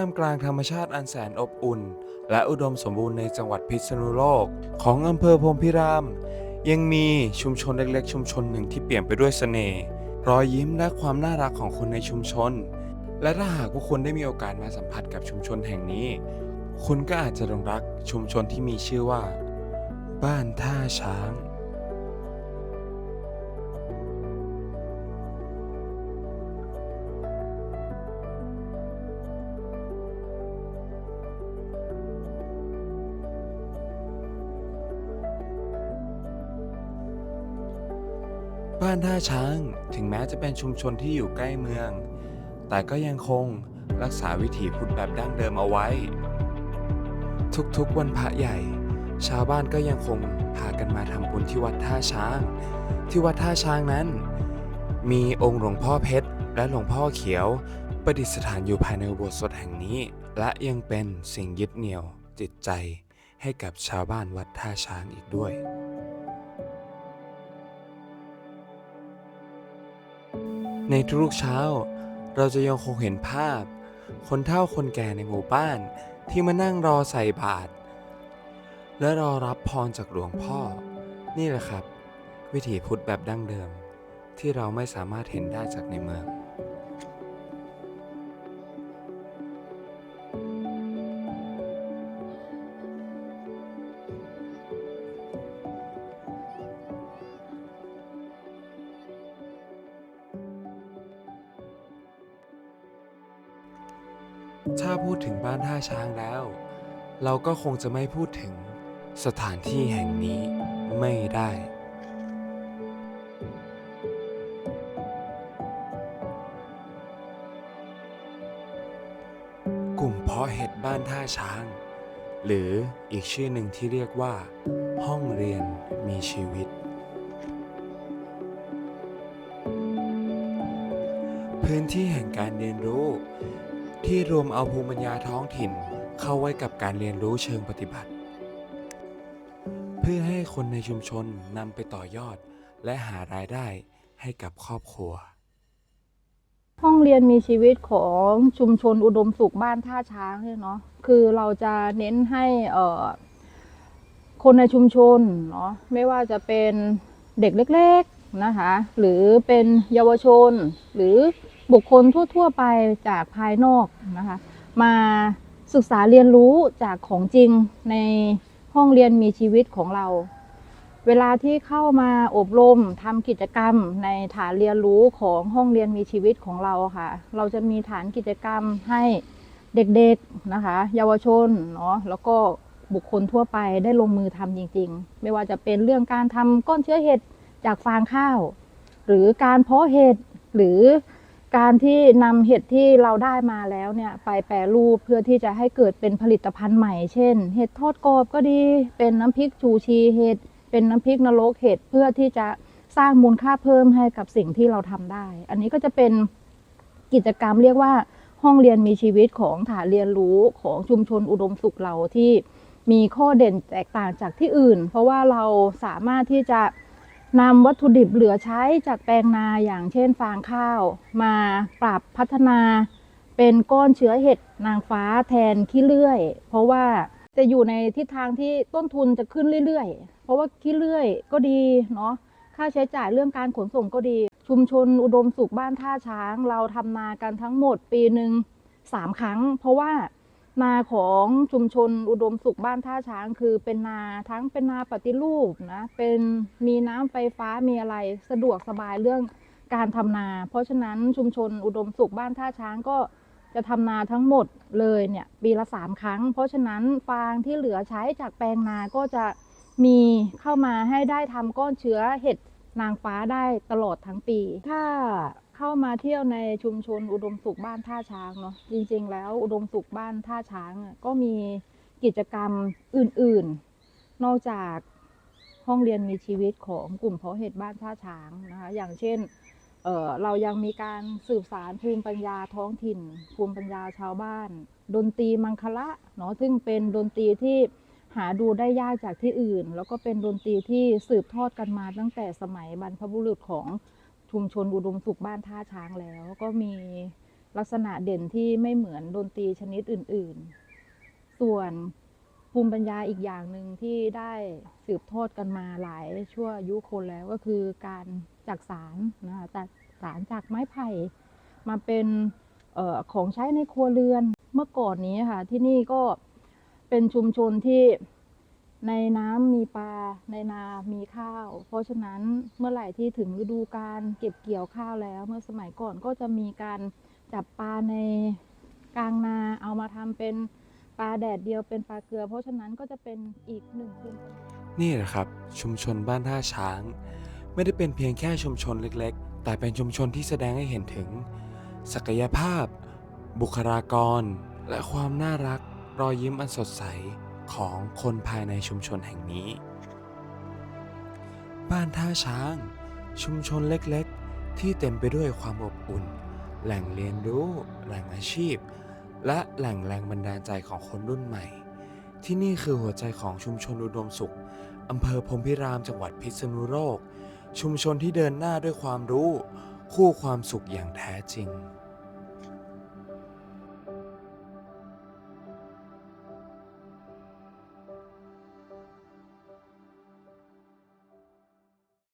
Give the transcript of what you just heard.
ามกลางธรรมชาติอันแสนอบอุ่น และอุดมสมบูรณ์ในจังหวัดพิษณุโลก ของอำเภอพรมพิราม ยังมีชุมชนเล็กๆ ชุมชนหนึ่งที่เปลี่ยนไปด้วยเสน่ห์รอยยิ้มและความน่ารักของคนในชุมชน และถ้าหากว่าคุณได้มีโอกาสมาสัมผัสกับชุมชนแห่งนี้ คุณก็อาจจะหลงรักชุมชนที่มีชื่อว่า บ้านท่าช้าง บ้านท่าช้าง ถึงแม้จะเป็นชุมชนที่อยู่ใกล้เมือง แต่ก็ยังคงรักษาวิถีพุทธแบบดั้งเดิมเอาไว้ ทุกๆวันพระใหญ่ ชาวบ้านก็ยังคงพากันมาทำบุญที่วัดท่าช้าง ที่วัดท่าช้างนั้น มีองค์หลวงพ่อเพชร และหลวงพ่อเขียว ประดิษฐานอยู่ภายในอุโบสถแห่งนี้ และยังเป็นสิ่งยึดเหนี่ยวจิตใจให้กับชาวบ้านวัดท่าช้างอีกด้วย ในทุกๆเช้า เราจะยังคงเห็นภาพ คนเฒ่าคนแก่ในหมู่บ้านที่มานั่งรอใส่บาตรและรอรับพรจากหลวงพ่อ นี่แหละครับ วิถีพุทธแบบดั้งเดิม ที่เราไม่สามารถเห็นได้จากในเมือง ถ้าพูดถึงบ้านท่าช้างแล้ว เราก็คงจะไม่พูดถึงสถานที่แห่งนี้ไม่ได้ กลุ่มเพาะเห็ดบ้านท่าช้าง หรืออีกชื่อหนึ่งที่เรียกว่า ห้องเรียนมีชีวิต พื้นที่แห่งการเรียนรู้ ที่รวมเอาภูมิปัญญาท้องถิ่นเข้าไว้กับการเรียนรู้เชิงปฏิบัติ เพื่อให้คนในชุมชนนำไปต่อยอดและหารายได้ให้กับครอบครัว ห้องเรียนมีชีวิตของชุมชนอุดมสุขบ้านท่าช้างเนี่ยเนาะคือเราจะเน้นให้คนในชุมชนเนาะไม่ว่าจะเป็นเด็กเล็ก ๆนะคะ หรือเป็นเยาวชนหรือ บุคคลทั่ว ๆ ไปจากภายนอกนะคะ มาศึกษาเรียนรู้จากของจริงในห้องเรียนมีชีวิตของเรา เวลาที่เข้ามาอบรมทำกิจกรรมในฐานเรียนรู้ของห้องเรียนมีชีวิตของเราค่ะ เราจะมีฐานกิจกรรมให้เด็กๆนะคะ เยาวชนเนาะแล้วก็บุคคลทั่วไปได้ลงมือทำจริง ๆ ไม่ว่าจะเป็นเรื่องการทำก้อนเชื้อเห็ดจากฟางข้าว หรือการเพาะเห็ดหรือ การที่นำเห็ดที่เราได้มาแล้วเนี่ยไปแปรรูปเพื่อที่จะให้เกิดเป็นผลิตภัณฑ์ใหม่ เช่น เห็ดทอดกรอบก็ดี เป็นน้ำพริกชูชีเห็ด เป็นน้ำพริกนรกเห็ดเพื่อที่จะสร้างมูลค่าเพิ่มให้กับสิ่งที่เราทำได้ อันนี้ก็จะเป็นกิจกรรมเรียกว่าห้องเรียนมีชีวิตของฐานเรียนรู้ของชุมชนอุดมสุขเราที่มีข้อเด่นแตกต่างจากที่อื่น เพราะว่าเราสามารถที่จะ นำวัตถุดิบเหลือใช้จากแปลงนาอย่างเช่นฟางข้าว มาปรับพัฒนา เป็นก้อนเชื้อเห็ดนางฟ้าแทนขี้เลื่อย เพราะว่าจะอยู่ในทิศทางที่ต้นทุนจะขึ้นเรื่อยๆ เพราะว่าขี้เลื่อยก็ดีเนาะค่าใช้จ่ายเรื่องการขนส่งก็ดี ชุมชนอุดมสุขบ้านท่าช้าง เราทำนากันทั้งหมดปีหนึ่งสามครั้ง เพราะว่า นาของชุมชนอุดมสุขบ้านท่าช้าง คือเป็นนาทั้งเป็นนาปฏิรูปนะเป็นมีน้ำไฟฟ้ามีอะไรสะดวกสบายเรื่องการทำนา เพราะฉะนั้นชุมชนอุดมสุขบ้านท่าช้างก็จะทำนาทั้งหมดเลยเนี่ยปีละสามครั้ง เพราะฉะนั้นฟางที่เหลือใช้จากแปลงนาก็จะมีเข้ามาให้ได้ทำก้อนเชื้อเห็ดนางฟ้าได้ตลอดทั้งปี ถ้า เข้ามาเที่ยวในชุมชนอุดมสุขบ้านท่าช้างเนาะจริงๆ แล้วอุดมสุขบ้านท่าช้างก็มีกิจกรรมอื่นๆ นอกจากห้องเรียนมีชีวิตของกลุ่มเพาะเห็ดบ้านท่าช้างนะคะอย่างเช่นเเรายังมีการสืบสารภูมิปัญญาท้องถิ่น ภูมิปัญญาชาวบ้าน ดนตรีมังคละเนาะซึ่งเป็นดนตรีที่หาดูได้ยากจากที่อื่น แล้วก็เป็นดนตรีที่สืบทอดกันมาตั้งแต่สมัยบรรพบุรุษของ ชุมชนอุดมสุขบ้านท่าช้างแล้ว ก็มีลักษณะเด่นที่ไม่เหมือนดนตรีชนิดอื่น ๆ ส่วนภูมิปัญญาอีกอย่างหนึ่งที่ได้สืบทอดกันมาหลายชั่วยุคนแล้วก็คือการจักสารนะคะจากสารจากไม้ไผ่มาเป็นออของใช้ในครัวเรือนเมื่อก่อนนี้ค่ะที่นี่ก็เป็นชุมชนที่ ในน้ำมีปลา ในนามีข้าว เพราะฉะนั้นเมื่อไหร่ที่ถึงฤดูการเก็บเกี่ยวข้าวแล้ว เมื่อสมัยก่อนก็จะมีการจับปลาในกลางนาเอามาทำเป็นปลาแดดเดียวเป็นปลาเกลือ เพราะฉะนั้นก็จะเป็นอีกหนึ่งภูมิปัญญานี่แหละครับ ชุมชนบ้านท่าช้าง ไม่ได้เป็นเพียงแค่ชุมชนเล็กๆ แต่เป็นชุมชนที่แสดงให้เห็นถึง ศักยภาพ บุคลากร และความน่ารักรอยยิ้มอันสดใส ของคนภายในชุมชนแห่งนี้ บ้านท่าช้าง ชุมชนเล็กๆ ที่เต็มไปด้วยความอบอุ่น แหล่งเรียนรู้ แหล่งอาชีพ และแหล่งแรงบันดาลใจของคนรุ่นใหม่ ที่นี่คือหัวใจของชุมชนอุดมสุขอำเภอพรมพิรามจังหวัดพิษณุโลก ชุมชนที่เดินหน้าด้วยความรู้ คู่ความสุขอย่างแท้จริง